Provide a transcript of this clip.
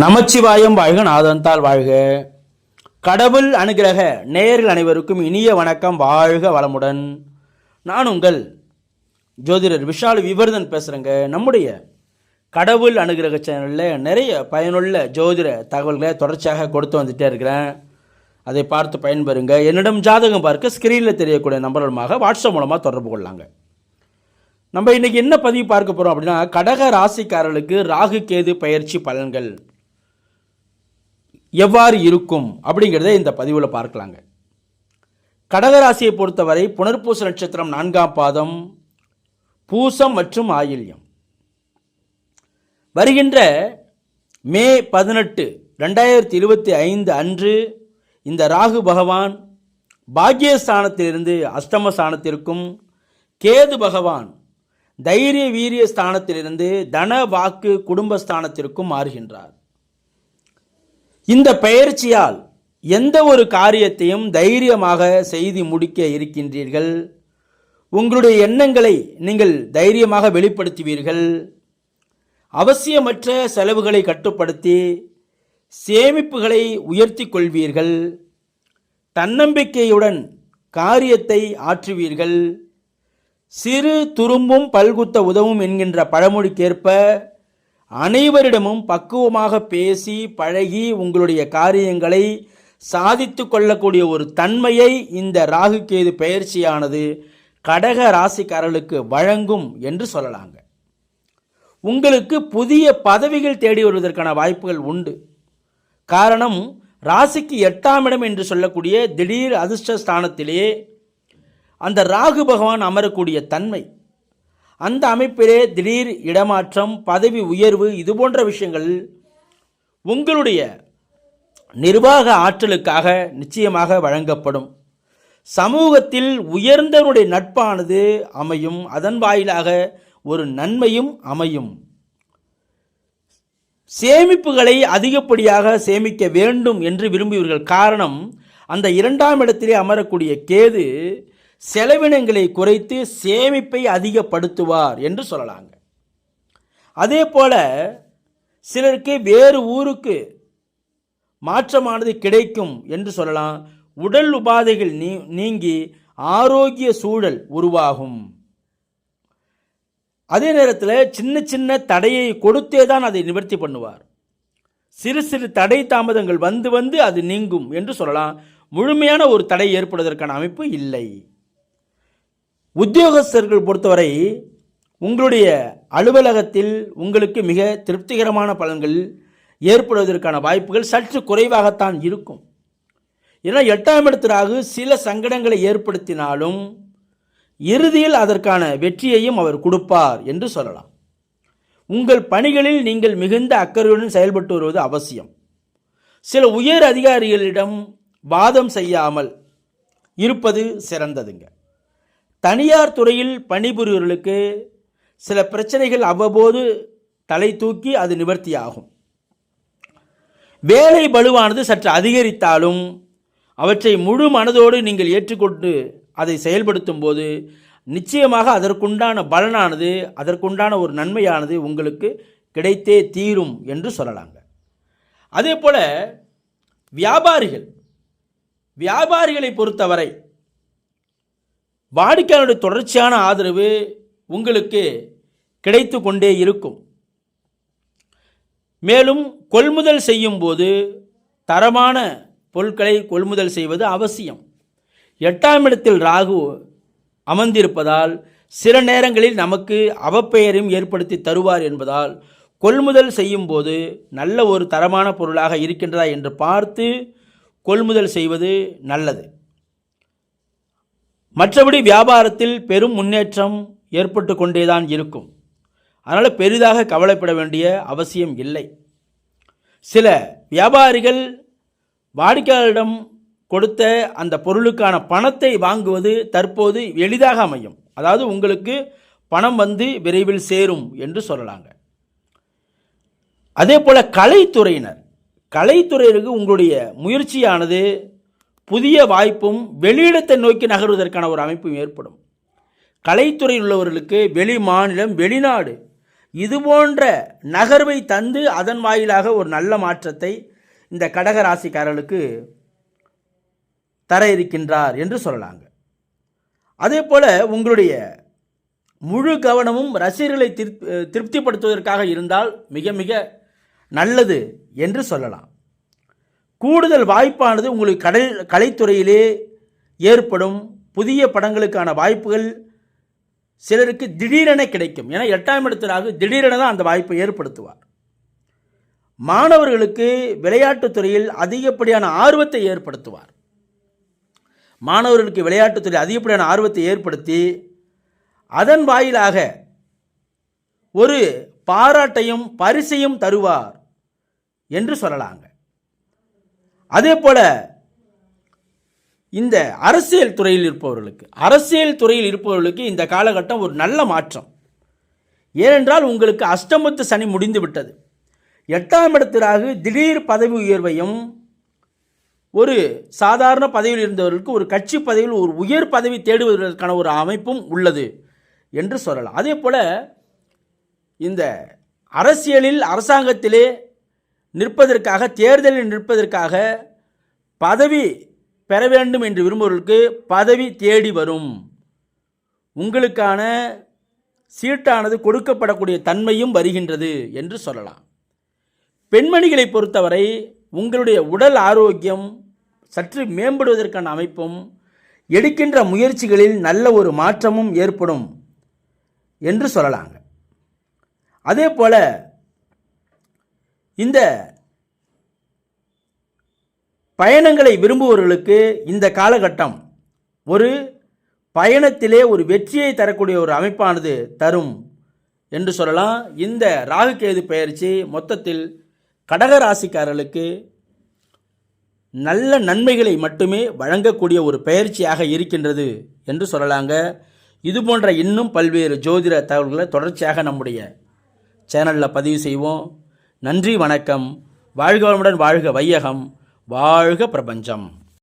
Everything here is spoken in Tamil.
நமச்சிவாயம் வாழ்க நாதந்தால் வாழ்க. கடவுள் அனுகிரக நேயர்கள் அனைவருக்கும் இனிய வணக்கம் வாழ்க வளமுடன். நான் உங்கள் ஜோதிடர் விஷால் விவர்தன் பேசுகிறேங்க நம்முடைய கடவுள் அனுகிரக சேனலில் நிறைய பயனுள்ள ஜோதிட தகவல்களை தொடர்ச்சியாக கொடுத்து வந்துட்டே இருக்கிறேன். அதை பார்த்து பயன்பெறுங்க. என்னிடம் ஜாதகம் பார்க்க ஸ்க்ரீனில் தெரியக்கூடிய நம்பர் மூலமாக வாட்ஸ்அப் மூலமாக தொடர்பு கொள்ளலாங்க. நம்ம இன்றைக்கி என்ன பதிவு பார்க்க போகிறோம் அப்படின்னா கடக ராசிக்காரர்களுக்கு ராகு கேது பயிற்சி பலன்கள். எவ்வாறு இருக்கும் அப்படிங்கிறத இந்த பதிவில் பார்க்கலாங்க. கடகராசியை பொறுத்தவரை புனர்பூச நட்சத்திரம் நான்காம் பாதம் பூசம் மற்றும் ஆயில்யம். வருகின்ற மே பதினெட்டு ரெண்டாயிரத்தி இருபத்தி ஐந்து அன்று இந்த ராகு பகவான் பாக்யஸ்தானத்திலிருந்து அஷ்டம ஸ்தானத்திற்கும் கேது பகவான் தைரிய வீரிய ஸ்தானத்திலிருந்து தன வாக்கு குடும்பஸ்தானத்திற்கும் மாறுகின்றார். இந்த பெயர்ச்சியால் எந்த ஒரு காரியத்தையும் தைரியமாக செய்து முடிக்க இருக்கின்றீர்கள்? உங்களுடைய எண்ணங்களை நீங்கள் தைரியமாக வெளிப்படுத்துவீர்கள். அவசியமற்ற செலவுகளை கட்டுப்படுத்தி சேமிப்புகளை உயர்த்தி கொள்வீர்கள் தன்னம்பிக்கையுடன் காரியத்தை ஆற்றுவீர்கள். சிறு துரும்பும் பல்குத்த உதவும் என்கின்ற பழமொழிக்கேற்ப அனைவரிடமும் பக்குவமாக பேசி பழகி உங்களுடைய காரியங்களை சாதித்து கொள்ளக்கூடிய ஒரு தன்மையை இந்த ராகு கேது பயிற்சியானது கடக ராசிக்காரர்களுக்கு வழங்கும் என்று சொல்லலாங்க. உங்களுக்கு புதிய பதவிகள் தேடி வருவதற்கான வாய்ப்புகள் உண்டு. காரணம் ராசிக்கு எட்டாம் இடம் என்று சொல்லக்கூடிய திடீர் அதிர்ஷ்ட ஸ்தானத்திலே அந்த ராகு பகவான் அமரக்கூடிய தன்மை. அந்த அமைப்பிலே திடீர் இடமாற்றம் பதவி உயர்வு இது போன்ற விஷயங்கள் உங்களுடைய நிர்வாக ஆற்றலுக்காக நிச்சயமாக வழங்கப்படும். சமூகத்தில் உயர்ந்தவருடைய நட்பானது அமையும். அதன் வாயிலாக ஒரு நன்மையும் அமையும். சேமிப்புகளை அதிகப்படியாக சேமிக்க வேண்டும் என்று விரும்புவீர்கள் காரணம் அந்த இரண்டாம் இடத்திலே அமரக்கூடிய கேது செலவினங்களை குறைத்து சேமிப்பை அதிகப்படுத்துவார் என்று சொல்லலாங்க. அதே போல சிலருக்கு வேறு ஊருக்கு மாற்றமானது கிடைக்கும் என்று சொல்லலாம். உடல் உபாதைகள் நீ நீங்கி ஆரோக்கிய சூழல் உருவாகும். அதே நேரத்தில் சின்ன சின்ன தடையை கொடுத்தே தான் அதை நிவர்த்தி பண்ணுவார். சிறு சிறு தடை தாமதங்கள் வந்து வந்து அது நீங்கும் என்று சொல்லலாம். முழுமையான ஒரு தடை ஏற்படுவதற்கான அமைப்பு இல்லை. உத்தியோகஸ்தர்கள் பொறுத்தவரை உங்களுடைய அலுவலகத்தில் உங்களுக்கு மிக திருப்திகரமான பலன்கள் ஏற்படுவதற்கான வாய்ப்புகள் சற்று குறைவாகத்தான் இருக்கும். ஏன்னா எட்டாம் இடத்திலாக சில சங்கடங்களை ஏற்படுத்தினாலும் இறுதியில் அதற்கான வெற்றியையும் அவர் கொடுப்பார் என்று சொல்லலாம். உங்கள் பணிகளில் நீங்கள் மிகுந்த அக்கறையுடன் செயல்பட்டு வருவது அவசியம். சில உயர் அதிகாரிகளிடம் வாதம் செய்யாமல் இருப்பது சிறந்ததுங்க. தனியார் துறையில் பணிபுரிவர்களுக்கு சில பிரச்சனைகள் அவ்வப்போது தலை தூக்கி அது நிவர்த்தியாகும். வேலை பளுவானது சற்று அதிகரித்தாலும் அவற்றை முழு மனதோடு நீங்கள் ஏற்றுக்கொண்டு அதை செயல்படுத்தும் போது நிச்சயமாக அதற்குண்டான பலனானது அதற்குண்டான ஒரு நன்மையானது உங்களுக்கு கிடைத்தே தீரும் என்று சொல்லலாங்க. அதே போல் வியாபாரிகள் வியாபாரிகளை பொறுத்தவரை வாடிக்கையாளருடைய தொடர்ச்சியான ஆதரவு உங்களுக்கு கிடைத்து கொண்டே இருக்கும். மேலும் கொள்முதல் செய்யும் போது தரமான பொருட்களை கொள்முதல் செய்வது அவசியம். எட்டாம் இடத்தில் ராகு அமர்ந்திருப்பதால் சில நேரங்களில் நமக்கு அவப்பெயரையும் ஏற்படுத்தி தருவார் என்பதால் கொள்முதல் செய்யும் போது நல்ல ஒரு தரமான பொருளாக இருக்கின்றதா என்று பார்த்து கொள்முதல் செய்வது நல்லது. மற்றபடி வியாபாரத்தில் பெரும் முன்னேற்றம் ஏற்பட்டு கொண்டேதான் இருக்கும். அதனால் பெரிதாக கவலைப்பட வேண்டிய அவசியம் இல்லை. சில வியாபாரிகள் வாடிக்கையாளரிடம் கொடுத்த அந்த பொருளுக்கான பணத்தை வாங்குவது தற்போது எளிதாக அமையும். அதாவது உங்களுக்கு பணம் வந்து விரைவில் சேரும் என்று சொல்லலாங்க. அதே போல் கலைத்துறையினர். கலைத்துறையினருக்கு உங்களுடைய முயற்சியானது புதிய வாய்ப்பும் வெளியிடத்தை நோக்கி நகர்வதற்கான ஒரு அமைப்பும் ஏற்படும். கலைத்துறையில் உள்ளவர்களுக்கு வெளி மாநிலம் வெளிநாடு இது போன்ற நகர்வை தந்து அதன் வாயிலாக ஒரு நல்ல மாற்றத்தை இந்த கடக ராசிக்காரர்களுக்கு தர இருக்கின்றார் என்று சொல்லலாங்க. அதே போல உங்களுடைய முழு கவனமும் ரசிகர்களை திருப் திருப்திப்படுத்துவதற்காக இருந்தால் மிக மிக நல்லது என்று சொல்லலாம். கூடுதல் வாய்ப்பானது உங்களுக்கு கடல் கலைத்துறையிலே ஏற்படும் புதிய படங்களுக்கான வாய்ப்புகள் சிலருக்கு திடீரென கிடைக்கும். ஏன்னா எட்டாம் இடத்திலாக திடீரென தான் அந்த வாய்ப்பை ஏற்படுத்துவார். மாணவர்களுக்கு விளையாட்டுத் துறையில் அதிகப்படியான ஆர்வத்தை ஏற்படுத்துவார். மாணவர்களுக்கு விளையாட்டுத்துறை அதிகப்படியான ஆர்வத்தை ஏற்படுத்தி அதன் வாயிலாக ஒரு பாராட்டையும் பரிசையும் தருவார் என்று சொல்லலாங்க. அதே போல் இந்த அரசியல் துறையில் இருப்பவர்களுக்கு அரசியல் துறையில் இருப்பவர்களுக்கு இந்த காலகட்டம் ஒரு நல்ல மாற்றம். ஏனென்றால் உங்களுக்கு அஷ்டமத்து சனி முடிந்து விட்டது. எட்டாம் இடத்திலாக திடீர் பதவி உயர்வையும் ஒரு சாதாரண பதவியில் இருந்தவர்களுக்கு ஒரு கட்சி பதவியில் ஒரு உயர் பதவி தேடுவதற்கான ஒரு அமைப்பும் உள்ளது என்று சொல்லலாம். அதே போல் இந்த அரசியலில் அரசாங்கத்திலே நிற்பதற்காக தேர்தலில் நிற்பதற்காக பதவி பெற வேண்டும் என்று விரும்புவர்களுக்கு பதவி தேடி வரும். உங்களுக்கான சீட்டானது கொடுக்கப்படக்கூடிய தன்மையும் வருகின்றது என்று சொல்லலாம். பெண்மணிகளை பொறுத்தவரை உங்களுடைய உடல் ஆரோக்கியம் சற்று மேம்படுவதற்கான அமைப்பும் எடுக்கின்ற முயற்சிகளில் நல்ல ஒரு மாற்றமும் ஏற்படும் என்று சொல்லலாங்க. அதே போல இந்த பயணங்களை விரும்புபவர்களுக்கு இந்த காலகட்டம் ஒரு பயணத்திலே ஒரு வெற்றியை தரக்கூடிய ஒரு அமைப்பானது தரும் என்று சொல்லலாம். இந்த ராகுகேது பயிற்சி மொத்தத்தில் கடக ராசிக்காரர்களுக்கு நல்ல நன்மைகளை மட்டுமே வழங்கக்கூடிய ஒரு பயிற்சியாக இருக்கின்றது என்று சொல்லலாங்க. இது போன்ற இன்னும் பல்வேறு ஜோதிட தகவல்களை தொடர்ச்சியாக நம்முடைய சேனலில் பதிவு செய்வோம். நன்றி வணக்கம். வாழ்க வளமுடன் வாழ்க வையகம். வாழ்க பிரபஞ்சம்.